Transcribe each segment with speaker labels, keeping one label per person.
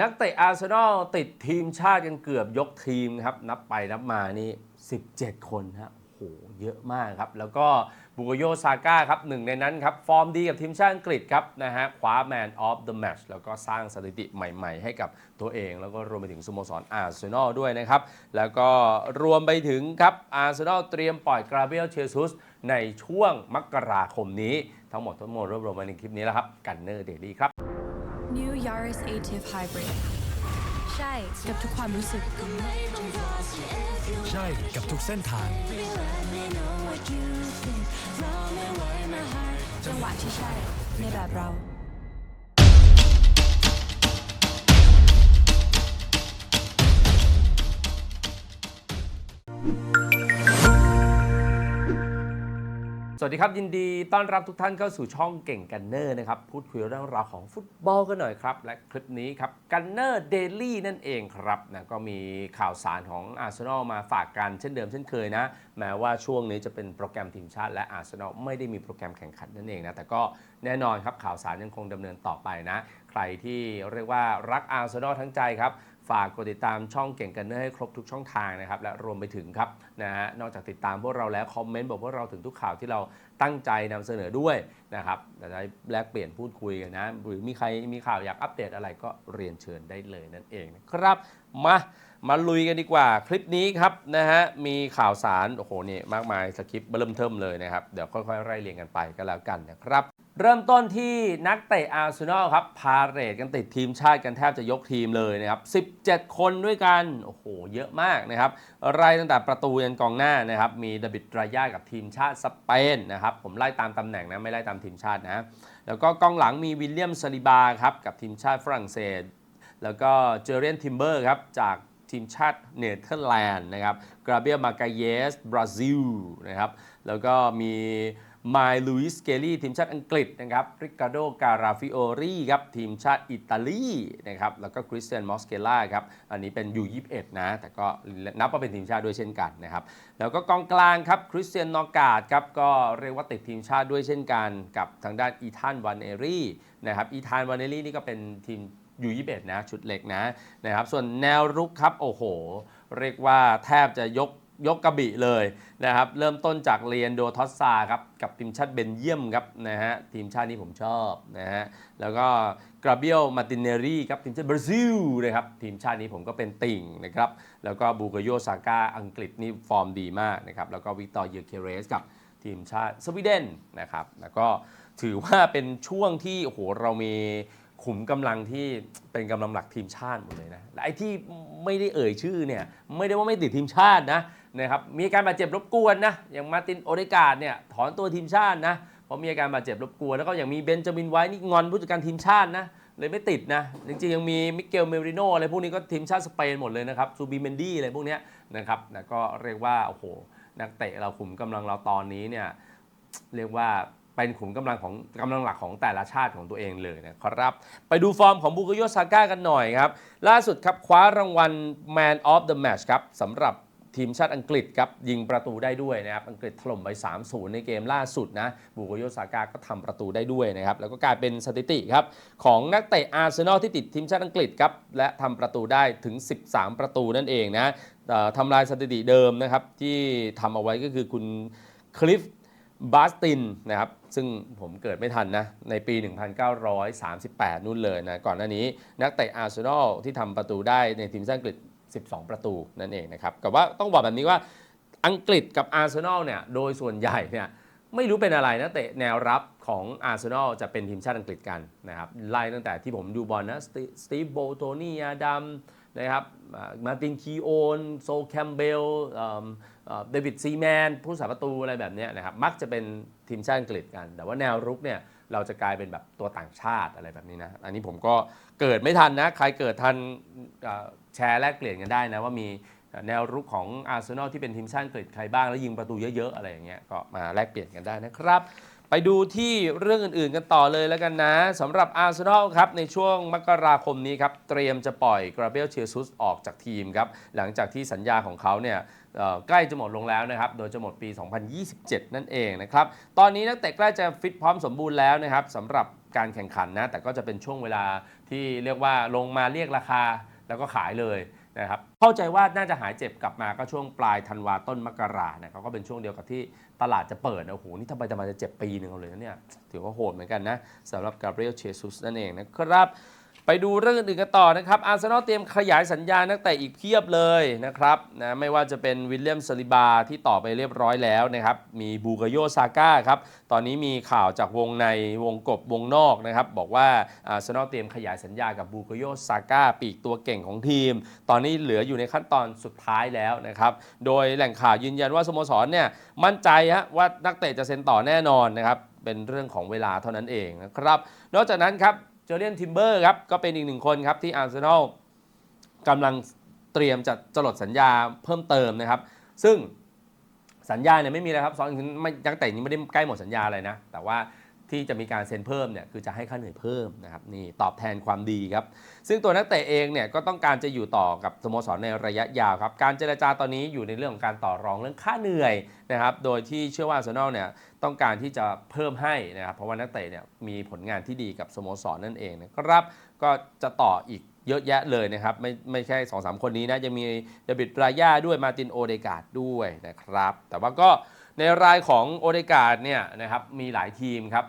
Speaker 1: นักเตะอาร์เซนอลติดทีมชาติกันเกือบยกทีมครับ นับไปนับมานี่ 17 คนฮะโอ้หเยอะมากครับ แล้วก็บุกโยซาก้าครับหนึ่งในนั้นครับ ฟอร์มดีกับทีมชาติอังกฤษครับนะฮะคว้าแมนออฟเดอะแมตช์แล้วก็สร้างสถิติใหม่ๆ ให้กับตัวเอง แล้วก็รวมไปถึงสโมสรอาร์เซนอลด้วยนะครับ แล้วก็รวมไปถึงครับอาร์เซนอลเตรียมปล่อยกราเบียลเชซุสในช่วงมกราคมนี้ ทั้งหมดทั้งมวลรวบรวมมาในคลิปนี้แล้วครับกันเนอร์เดลี่ครับ
Speaker 2: New Yaris Ative Hybrid ใช่กับทุกความรู้สึก
Speaker 3: ใช่กับทุกเส้นทาง
Speaker 2: จังหวะที่ใช่ ในแบบเรา
Speaker 1: สวัสดีครับ ยินดีต้อนรับทุกท่านเข้าสู่ช่องเก่งกันเนอร์นะครับ พูดคุยเรื่องราวของฟุตบอลกันหน่อยครับ และคลิปนี้ครับกันเนอร์เดลี่นั่นเองครับนะก็มีข่าวสารของอาร์เซนอลมาฝากกันเช่นเดิมเช่นเคยนะ แม้ว่าช่วงนี้จะเป็นโปรแกรมทีมชาติ และอาร์เซนอลไม่ได้มีโปรแกรมแข่งขันนั่นเองนะแต่ก็แน่นอนครับข่าวสารยังคงดำเนินต่อไปนะ ใครที่เรียกว่ารักอาร์เซนอลทั้งใจครับฝากกดติดตามช่องเก่งกันเนอร์ให้ครบทุกช่องทางนะครับ และรวมไปถึงครับนะฮะนอกจากติดตามพวกเราแล้วคอมเมนต์บอกพวกเราถึงทุกข่าวที่เราตั้งใจนำเสนอด้วยนะครับจะได้แลกเปลี่ยนพูดคุยกันนะหรือมีใครมีข่าวอยากอัปเดตอะไรก็เรียนเชิญได้เลยนั่นเองนะครับ มามาลุยกันดีกว่าคลิปนี้ครับนะฮะมีข่าวสารโอ้โหนี่มากมายสคริปต์เริ่มเทิมเลยนะครับ เดี๋ยวค่อยๆไล่เรียงกันไปก็แล้วกันนะครับ เริ่มต้นที่นักเตะอาร์เซนอลครับ พาเรดกันติดทีมชาติกันแทบจะยกทีมเลยนะครับ 17 คนด้วยกัน โอ้โห เยอะมากนะครับไล่ตั้งแต่ประตูยันกองหน้านะครับ มีดบิดรายากับทีมชาติสเปนนะครับ ผมไล่ตามตำแหน่งนะ ไม่ไล่ตามทีมชาตินะ แล้วก็กองหลังมีวิลเลียมซาลิบาครับ กับทีมชาติฝรั่งเศส แล้วก็เจเรียนทิมเบอร์ครับ จากทีมชาติเนเธอร์แลนด์นะครับ กราเบียมากาเยส บราซิลนะครับ แล้วก็มี มล์ลุยส์เกลี่ทีมชาติอังกฤษนะครับริคาโดการาฟิโอรีครับทีมชาติอิตาลีนะครับแล้วก็คริสเตียนมอสเกล่าครับอันนี้เป็นยู21นะ แต่ก็นับว่าเป็นทีมชาติด้วยเช่นกันนะครับแล้วก็กองกลางครับคริสเตียนนอกาดครับก็เรียกว่าติดทีมชาติด้วยเช่นกัน กับทางด้านอีธานวานเอรีนะครับอีธานวานเอรีนี่ก็เป็นทีมยู21นะชุดเล็กนะนะครับส่วนแนวรุกครับโอ้โห เรียกว่าแทบจะยก ยกกระบี่เลยนะครับ เริ่มต้นจากเรียนโดทอสซาครับ กับทีมชาติเบนเยียมครับนะฮะทีมชาตินี้ผมชอบนะฮะแล้วก็กราเบียลมาตินเนรีครับทีมชาติบราซิลนะครับทีมชาตินี้ผมก็เป็นติ่งนะครับ แล้วก็บูกโยซาก้าอังกฤษนี่ฟอร์มดีมากนะครับ แล้วก็วิกตอร์เยอร์เคเรสกับทีมชาติสวีเดนนะครับ แล้วก็ถือว่าเป็นช่วงที่โอ้โหเรามีขุมกำลังที่เป็นกำลังหลักทีมชาติหมดเลยนะและไอ้ที่ไม่ได้เอ่ยชื่อเนี่ยไม่ได้ว่าไม่ติดทีมชาตินะ นะครับมีอาการบาดเจ็บรบกวนนะอย่างมาตินโอเดกาดเนี่ยถอนตัวทีมชาตินะเพราะมีอาการบาดเจ็บรบกวนแล้วก็อย่างมีเบนจามินไว้นี่งอนผู้จัดการทีมชาตินะเลยไม่ติดนะ จริงๆ ยังมีมิเกลเมริโนอะไรพวกนี้ก็ทีมชาติสเปนหมดเลยนะครับซูบิเมนดี้อะไรพวกนี้นะครับแล้วก็เรียกว่าโอ้โหนักเตะเราขุมกำลังเราตอนนี้เนี่ยเรียกว่าเป็นขุมกำลังของกำลังหลักของแต่ละชาติของตัวเองเลยนะครับ ไปดูฟอร์มของบุกโยซาก้ากันหน่อยครับ ล่าสุดครับคว้ารางวัล Man of the Match ครับสำหรับ ทีมชาติอังกฤษครับยิงประตูได้ด้วยนะครับอังกฤษถล่มไป 3-0 ในเกมล่าสุดนะบุกโยซาก้าก็ทำประตูได้ด้วยนะครับแล้วก็กลายเป็นสถิติครับของนักเตะอาร์เซนอลที่ติดทีมชาติอังกฤษครับและทำประตูได้ถึง 13 ประตูนั่นเองนะทำลายสถิติเดิมนะครับที่ทำเอาไว้ก็คือคุณคลิฟบาสตินนะครับซึ่งผมเกิดไม่ทันนะ ในปี 1938 นู่นเลยนะ ก่อนหน้านี้นักเตะอาร์เซนอลที่ทำประตูได้ในทีมชาติอังกฤษ 12 ประตูนั่นเองนะครับแต่ว่าต้องบอกแบบนี้ว่าอังกฤษกับอาร์เซนอลเนี่ยโดยส่วนใหญ่เนี่ยไม่รู้เป็นอะไรนะเตะแนวรับของอาร์เซนอลจะเป็นทีมชาติอังกฤษกันนะครับไล่ตั้งแต่ที่ผมดูบอลนะสตีฟโบโทนี่อาดัมนะครับมาตินคีโอนโซแคมเบลเดวิดซีแมนผู้สาประตูอะไรแบบนี้นะครับมักจะเป็นทีมชาติอังกฤษกัน แต่ว่าแนวรุกเนี่ย เราจะกลายเป็นแบบตัวต่างชาติอะไรแบบนี้นะ อันนี้ผมก็เกิดไม่ทันนะ ใครเกิดทันแชร์แลกเปลี่ยนกันได้นะ ว่ามีแนวรุกของอาร์เซนอลที่เป็นทีมชาติอังกฤษใครบ้างแล้วยิงประตูเยอะ ๆ อะไรอย่างเงี้ยก็มาแลกเปลี่ยนกันได้นะครับ ไปดูที่เรื่องอื่นๆกันต่อเลยแล้วกันนะสำหรับอาร์เซนอลครับในช่วงมกราคมนี้ครับเตรียมจะปล่อยกราเบลเชียซุสออกจากทีมครับหลังจากที่สัญญาของเขาเนี่ย ใกล้จะหมดลงแล้วนะครับ โดยจะหมดปี 2027 นั่นเองนะครับ ตอนนี้นักเตะใกล้จะฟิตพร้อมสมบูรณ์แล้วนะครับสำหรับการแข่งขันนะ แต่ก็จะเป็นช่วงเวลาที่เรียกว่าลงมาเรียกราคาแล้วก็ขายเลยนะครับ เข้าใจว่าน่าจะหายเจ็บกลับมาก็ช่วงปลายธันวาต้นมกราเนี่ยเขาก็เป็นช่วงเดียวกับที่ตลาดจะเปิดนะโอ้โห นี่ทำไมจะมาจะเจ็บปีหนึ่งเอาเลยนะเนี่ย ถือว่าโหดเหมือนกันนะสำหรับกาเบรียลเชซุสนั่นเองนะครับ ไปดูเรื่องอื่นกันต่อนะครับ อาร์เซนอลเตรียมขยายสัญญานักเตะอีกเพียบเลยนะครับนะไม่ว่าจะเป็นวิลเลียมซาลิบาที่ต่อไปเรียบร้อยแล้วนะครับ มีบูกโยซาก้าครับ ตอนนี้มีข่าวจากวงในวงกบวงนอกนะครับ บอกว่าอาร์เซนอลเตรียมขยายสัญญากับบูกโยซาก้าปีกตัวเก่งของทีม ตอนนี้เหลืออยู่ในขั้นตอนสุดท้ายแล้วนะครับ โดยแหล่งข่าวยืนยันว่าสโมสรเนี่ยมั่นใจฮะว่านักเตะจะเซ็นต่อแน่นอนนะครับเป็นเรื่องของเวลาเท่านั้นเองนะครับ นอกจากนั้นครับ เจอเลียนทิมเบอร์ครับก็เป็นอีกหนึ่งคนครับที่อาร์เซนอลกำลังเตรียมจะจลดสัญญาเพิ่มเติมนะครับ ซึ่งสัญญาเนี่ยไม่มีอะไรครับสองไม่นักเตะยังไม่ได้ใกล้หมดสัญญาอะไรนะ แต่ว่า ที่จะมีการเซ็นเพิ่มเนี่ยคือจะให้ค่าเหนื่อยเพิ่มนะครับนี่ตอบแทนความดีครับ ซึ่งตัวนักเตะเองเนี่ยก็ต้องการจะอยู่ต่อกับสโมสรในระยะยาวครับ การเจรจาตอนนี้อยู่ในเรื่องของการต่อรองเรื่องค่าเหนื่อยนะครับโดยที่เชื่อว่าอาร์เซนอลเนี่ยต้องการที่จะเพิ่มให้นะครับเพราะว่านักเตะเนี่ยมีผลงานที่ดีกับสโมสรนั่นเองนะครับก็จะต่ออีกเยอะแยะเลยนะครับ ไม่ไม่ใช่2อสคนนี้นะยังมีเดวิดปราย่าด้วยมาตินโอเดกาดด้วยนะครับ แต่ว่าก็ในรายของโอเดกาดเนี่ยนะครับมีหลายทีมครับ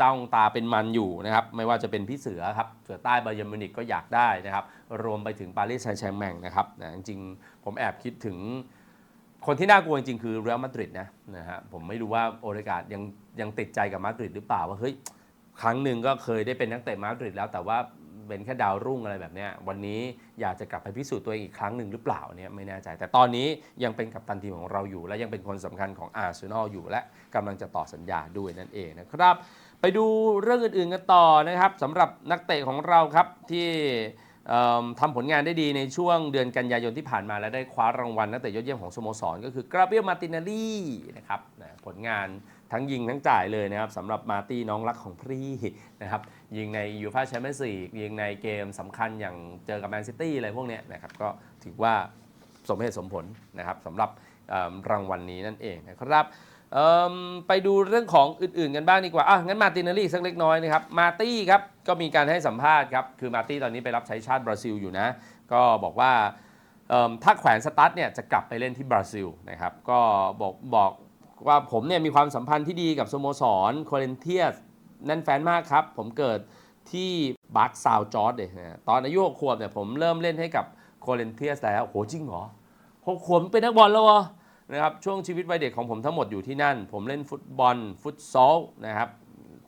Speaker 1: จ้องตาเป็นมันอยู่นะครับ ไม่ว่าจะเป็นพี่เสือครับ เสือใต้บาเยร์มิวนิกก็อยากได้นะครับ รวมไปถึงปารีสแซงต์แชร์แมงนะครับนะจริงๆ ผมแอบคิดถึงคนที่น่ากลัวจริงๆ คือเรอัลมาดริดนะนะฮะผมไม่รู้ว่าโอเดกาดยังยังติดใจกับมาดริดหรือเปล่าว่าเฮ้ยครั้งหนึ่งก็เคยได้เป็นนักเตะมาดริดแล้วแต่ว่าเป็นแค่ดาวรุ่งอะไรแบบนี้วันนี้อยากจะกลับไปพิสูจน์ตัวเองอีกครั้งหนึ่งหรือเปล่าเนี่ยไม่แน่ใจ แต่ตอนนี้ยังเป็นกัปตันทีมของเราอยู่ และยังเป็นคนสำคัญของอาร์เซนอลอยู่และกำลังจะต่อสัญญาด้วยนั่นเองนะครับ ไปดูเรื่องอื่นๆกันต่อนะครับสำหรับนักเตะของเราครับที่ทำผลงานได้ดีในช่วงเดือนกันยายนที่ผ่านมา และได้คว้ารางวัลนักเตะยอดเยี่ยมของสโมสร ก็คือกราเบียมาตินาลีนะครับนะผลงานทั้งยิงทั้งจ่ายเลยนะครับสำหรับมาตี้น้องรักของพี่นะครับยิงในยูฟ่าแชมเปี้ยนส์ลีกยิงในเกมสำคัญอย่างเจอกับแมนซิตี้อะไรพวกนี้นะครับก็ถือว่าสมเหตุสมผลนะครับสำหรับรางวัลนี้นั่นเองนะครับ ไปดูเรื่องของอื่นๆกันบ้างดีกว่าอะงั้นมาตินาลีสักเล็กน้อยนะครับ มาตี้ครับ ก็มีการให้สัมภาษณ์ครับ คือมาตี้ตอนนี้ไปรับใช้ชาติบราซิลอยู่นะ ก็บอกว่าถ้าแขวนสตั๊ดเนี่ยจะกลับไปเล่นที่บราซิลนะครับ ก็บอกบอกว่าผมเนี่ยมีความสัมพันธ์ที่ดีกับสโมสรโคเรนเทียสนั่นแฟนมากครับ ผมเกิดที่บาร์กซาวจอร์ดเลยนะตอนอายุหกขวบเนี่ยผมเริ่มเล่นให้กับโคเรนเทียสแล้วโหจริงเหรอหกขวบเป็นนักบอลแล้วเหรอ นะครับช่วงชีวิตวัยเด็กของผมทั้งหมดอยู่ที่นั่น ผมเล่นฟุตบอล ฟุตซอลนะครับ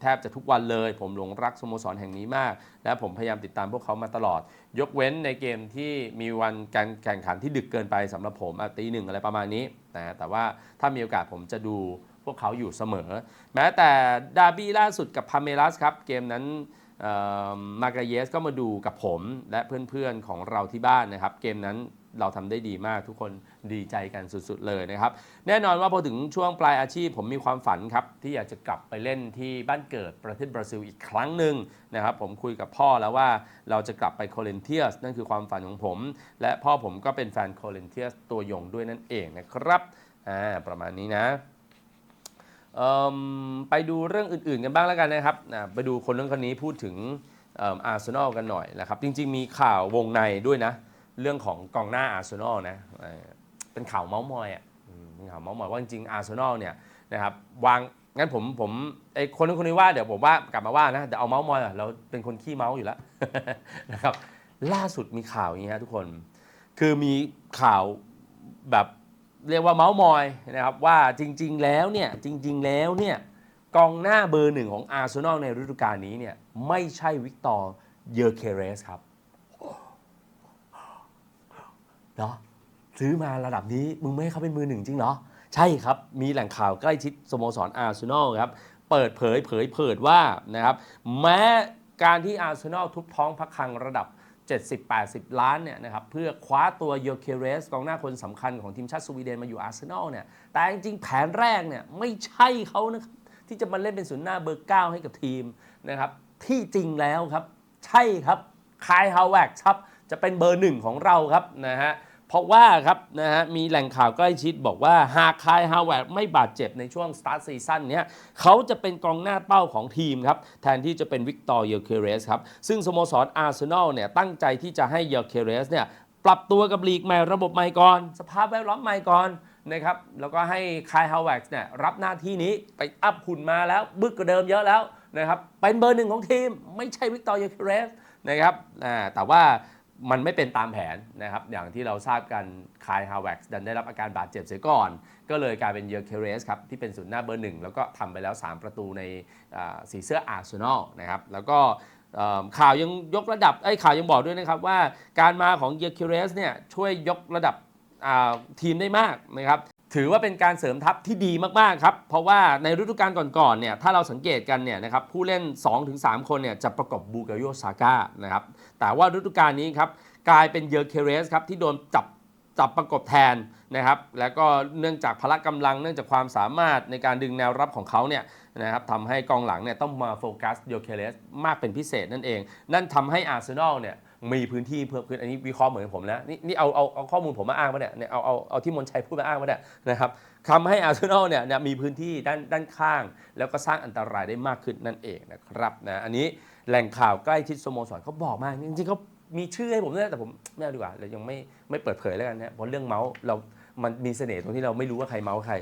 Speaker 1: แทบจะทุกวันเลย ผมหลงรักสโมสรแห่งนี้มาก และผมพยายามติดตามพวกเขามาตลอด ยกเว้นในเกมที่มีวันการแข่งขันที่ดึกเกินไปสำหรับผมตีหนึ่งอะไรประมาณนี้นะแต่ว่าถ้ามีโอกาสผมจะดูพวกเขาอยู่เสมอ แม้แต่ดาร์บี้ล่าสุดกับพาเมลัสครับ เกมนั้นมากาเยสก็มาดูกับผมและเพื่อนๆของเราที่บ้านนะครับ เกมนั้น เราทำได้ดีมากทุกคนดีใจกันสุดๆเลยนะครับ แน่นอนว่าพอถึงช่วงปลายอาชีพผมมีความฝันครับ ที่อยากจะกลับไปเล่นที่บ้านเกิดประเทศบราซิลอีกครั้งหนึ่งนะครับผมคุยกับพ่อแล้วว่าเราจะกลับไปโคเรนเทียสนั่นคือความฝันของผม และพ่อผมก็เป็นแฟนโคเรนเทียสตัวยงด้วยนั่นเองนะครับอ่าประมาณนี้นะไปดูเรื่องอื่นๆกันบ้างแล้วกันนะครับ ไปดูคนเรื่องคนนี้พูดถึงอาร์เซนอลกันหน่อยนะครับ จริงๆมีข่าววงในด้วยนะ เรื่องของกองหน้าอาร์เซนอลนะเป็นข่าวเมาส์มอยอะเป็นข่าวเมาส์มอยว่าจริงๆอาร์เซนอลเนี่ยนะครับวางงั้นผมผมไอคนนั้นคนนี้ว่าเดี๋ยวผมว่ากลับมาว่านะเดี๋ยวเอาเมาส์มอยอะเราเป็นคนขี้เมาส์อยู่แล้วนะครับล่าสุดมีข่าวอย่างนี้ฮะทุกคน คือมีข่าวแบบเรียกว่าเมาส์มอยนะครับว่าจริง ๆ แล้วเนี่ยจริง ๆ แล้วเนี่ยกองหน้าเบอร์หนึ่งของอาร์เซนอลในฤดูกาลนี้เนี่ยไม่ใช่วิกตอร์เยอร์เคเรสครับ เหรอซื้อมาระดับนี้มึงไม่ให้เขาเป็นมือหนึ่งจริงเหรอ ใช่ครับ มีแหล่งข่าวใกล้ชิดสโมสรอาร์เซนอลครับ เปิดเผยเผยเผยว่านะครับแม้การที่อาร์เซนอลทุบท้องพักคังระดับ 70-80 ล้านเนี่ยนะครับเพื่อคว้าตัวโยเคเรสกองหน้าคนสำคัญของทีมชาติสวีเดนมาอยู่อาร์เซนอลเนี่ยแต่จริงๆแผนแรกเนี่ยไม่ใช่เขานะครับที่จะมาเล่นเป็นศูนย์หน้าเบอร์ 9 ให้กับทีมนะครับที่จริงแล้วครับ ใช่ครับคายฮาวแวกครับจะเป็นเบอร์หนึ่งของเราครับนะฮะ เพราะว่าครับนะฮะมีแหล่งข่าวใกล้ชิดบอกว่าหากคายฮาวเวิร์ดไม่บาดเจ็บในช่วงสตาร์ทซีซั่นเนี้ยเขาจะเป็นกองหน้าเป้าของทีมครับ แทนที่จะเป็นวิกตอร์เยลเคเรสครับ ซึ่งสโมสรอาร์เซนอลเนี่ยตั้งใจที่จะให้เยลเคเรสเนี่ยปรับตัวกับลีกใหม่ระบบใหม่ก่อน สภาพแวดล้อมใหม่ก่อนนะครับแล้วก็ให้คายฮาวเวิร์ดเนี่ยรับหน้าที่นี้ไปอัพหุ่นมาแล้วบึกกว่าเดิมเยอะแล้วนะครับเป็นเบอร์หนึ่งของทีมไม่ใช่วิกตอร์เยลเคเรสนะครับแต่ว่า มันไม่เป็นตามแผนนะครับ อย่างที่เราทราบกันคายฮาวเวกซ์ดันได้รับอาการบาดเจ็บเสียก่อน ก็เลยกลายเป็นเยอร์เคเรสครับ ที่เป็นศูนย์หน้าเบอร์หนึ่งแล้วก็ทำไปแล้ว 3 ประตูในสีเสื้ออาร์เซนอลนะครับ แล้วก็ข่าวยังยกระดับไอ้ข่าวยังบอกด้วยนะครับว่าการมาของเยอร์เคเรสเนี่ยช่วยยกระดับทีมได้มากนะครับ ถือว่าเป็นการเสริมทัพที่ดีมากๆครับ เพราะว่าในฤดูกาลก่อนๆเนี่ยถ้าเราสังเกตกันเนี่ยนะครับผู้เล่น 2-3 คนเนี่ยจะประกอบบูกโยซาก้านะครับแต่ว่าฤดูกาลนี้ครับกลายเป็นเยอร์เคเรสครับที่โดนจับ จับประกบแทนนะครับ แล้วก็เนื่องจากพละกำลัง เนื่องจากความสามารถในการดึงแนวรับของเขาเนี่ยนะครับทำให้กองหลังเนี่ยต้องมาโฟกัสเยอร์เคเรสมากเป็นพิเศษนั่นเอง นั่นทำให้อาร์เซนอลเนี่ยมีพื้นที่เพิ่มขึ้นอันนี้วิเคราะห์เหมือนผมนะนี่นี่เอาเอาเอาข้อมูลผมมาอ้างมาเนี่ยเนี่ยเอาเอาเอาที่มนชัยพูดมาอ้างมาเนี่ยนะครับทำให้อาร์เซนอลเนี่ยเนี่ยมีพื้นที่ด้านด้านข้าง แล้วก็สร้างอันตรายได้มากขึ้นนั่นเองนะครับนะอันนี้แหล่งข่าวใกล้ชิดสโมสรเขาบอกมาจริงๆเขา มีชื่อให้ผมด้วยแต่ผมไม่เอาดีกว่าเรายังไม่ไม่เปิดเผยแล้วกันนะเพราะเรื่องเมาส์เรา มันมีเสน่ห์ตรงที่เราไม่รู้ว่าใครเมาส์ใคร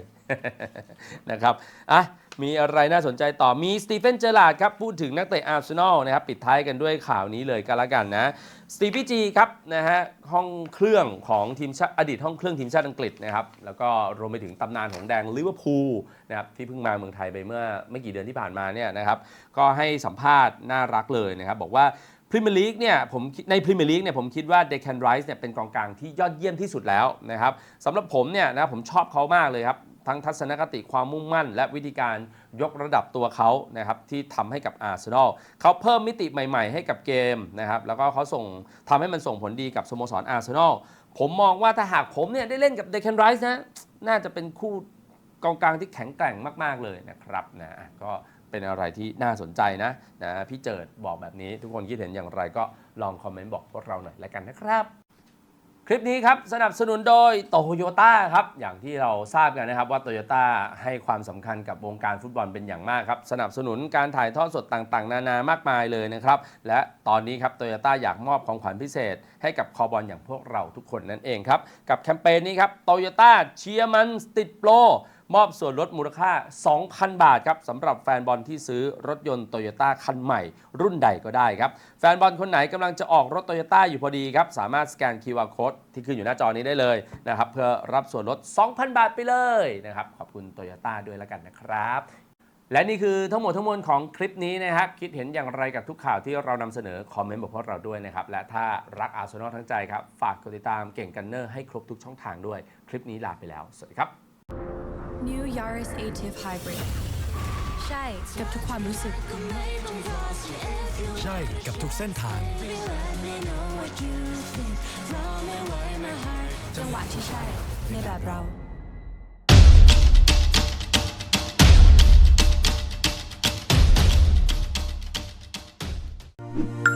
Speaker 1: นะครับอะมีอะไรน่าสนใจต่อมีสตีเฟนเจอราร์ดครับ พูดถึงนักเตะอาร์เซนอลนะครับ ปิดท้ายกันด้วยข่าวนี้เลยก็แล้วกันนะสตีฟีจีครับนะฮะห้องเครื่องของทีมชาติอดีตห้องเครื่องทีมชาติอังกฤษนะครับ แล้วก็รวมไปถึงตำนานของแดงลิเวอร์พูลนะครับที่เพิ่งมาเมืองไทยไปเมื่อไม่กี่เดือนที่ผ่านมาเนี่ยนะครับ ก็ให้สัมภาษณ์น่ารักเลยนะครับ บอกว่า พรีเมียร์ลีกเนี่ยผมในพรีเมียร์ลีกเนี่ยผมคิดว่าเดคันไรส์เนี่ยเป็นกองกลางที่ยอดเยี่ยมที่สุดแล้วนะครับสำหรับผมเนี่ยนะผมชอบเขามากเลยครับ ทั้งทัศนคติความมุ่งมั่น และวิธีการยกระดับตัวเขานะครับที่ทำให้กับอาร์เซนอลเขาเพิ่มมิติใหม่ๆ ให้กับเกมนะครับแล้วก็เขาส่งทำให้มันส่งผลดีกับสโมสรอาร์เซนอลผมมองว่าถ้าหากผมเนี่ยได้เล่นกับเดคันไรส์นะน่าจะเป็นคู่กองกลางที่แข็งแกร่งมาก ๆ เลยนะครับนะก็ เป็นอะไรที่น่าสนใจนะนะพี่เจิดบอกแบบนี้ ทุกคนคิดเห็นอย่างไรก็ลองคอมเมนต์บอกพวกเราหน่อยแล้วกันนะครับ คลิปนี้ครับสนับสนุนโดยโตโยต้าครับอย่างที่เราทราบกันนะครับว่าโตโยต้าให้ความสำคัญกับวงการฟุตบอลเป็นอย่างมากครับสนับสนุนการถ่ายทอดสดต่างๆ นานามากมายเลยนะครับและตอนนี้ครับโตโยต้าอยากมอบของขวัญพิเศษ ให้กับคอบอลอย่างพวกเราทุกคนนั่นเองครับกับแคมเปญนี้ครับโตโยต้าเชียร์มันติดโปร มอบส่วนลดมูลค่า 2,000 บาทครับสำหรับแฟนบอลที่ซื้อรถยนต์โตโยต้าคันใหม่ รุ่นใดก็ได้ครับ แฟนบอลคนไหนกำลังจะออกรถโตโยต้าอยู่พอดีครับ สามารถสแกน QR Code ที่ขึ้นอยู่หน้าจอนี้ได้เลยนะครับ เพื่อรับส่วนลด 2,000 บาทไปเลยนะครับ ขอบคุณโตโยต้าด้วยแล้วกันนะครับ และนี่คือทั้งหมดทั้งมวลของคลิปนี้นะครับ คิดเห็นอย่างไรกับทุกข่าวที่เรานำเสนอ คอมเมนต์บอกพวกเราด้วยนะครับ และถ้ารักอาร์เซนอลทั้งใจครับ ฝากกดติดตามเก่งกันเนอร์ให้ครบทุกช่องทางด้วย คลิปนี้ลาไปแล้ว สวัสดีครับ
Speaker 2: New Yaris Ativ Hybrid ใช่กับทุกความรู้สึก
Speaker 3: ใช่กับทุกเส้นทาง
Speaker 2: จังหวะที่ใช่ ในแบบเรา thank you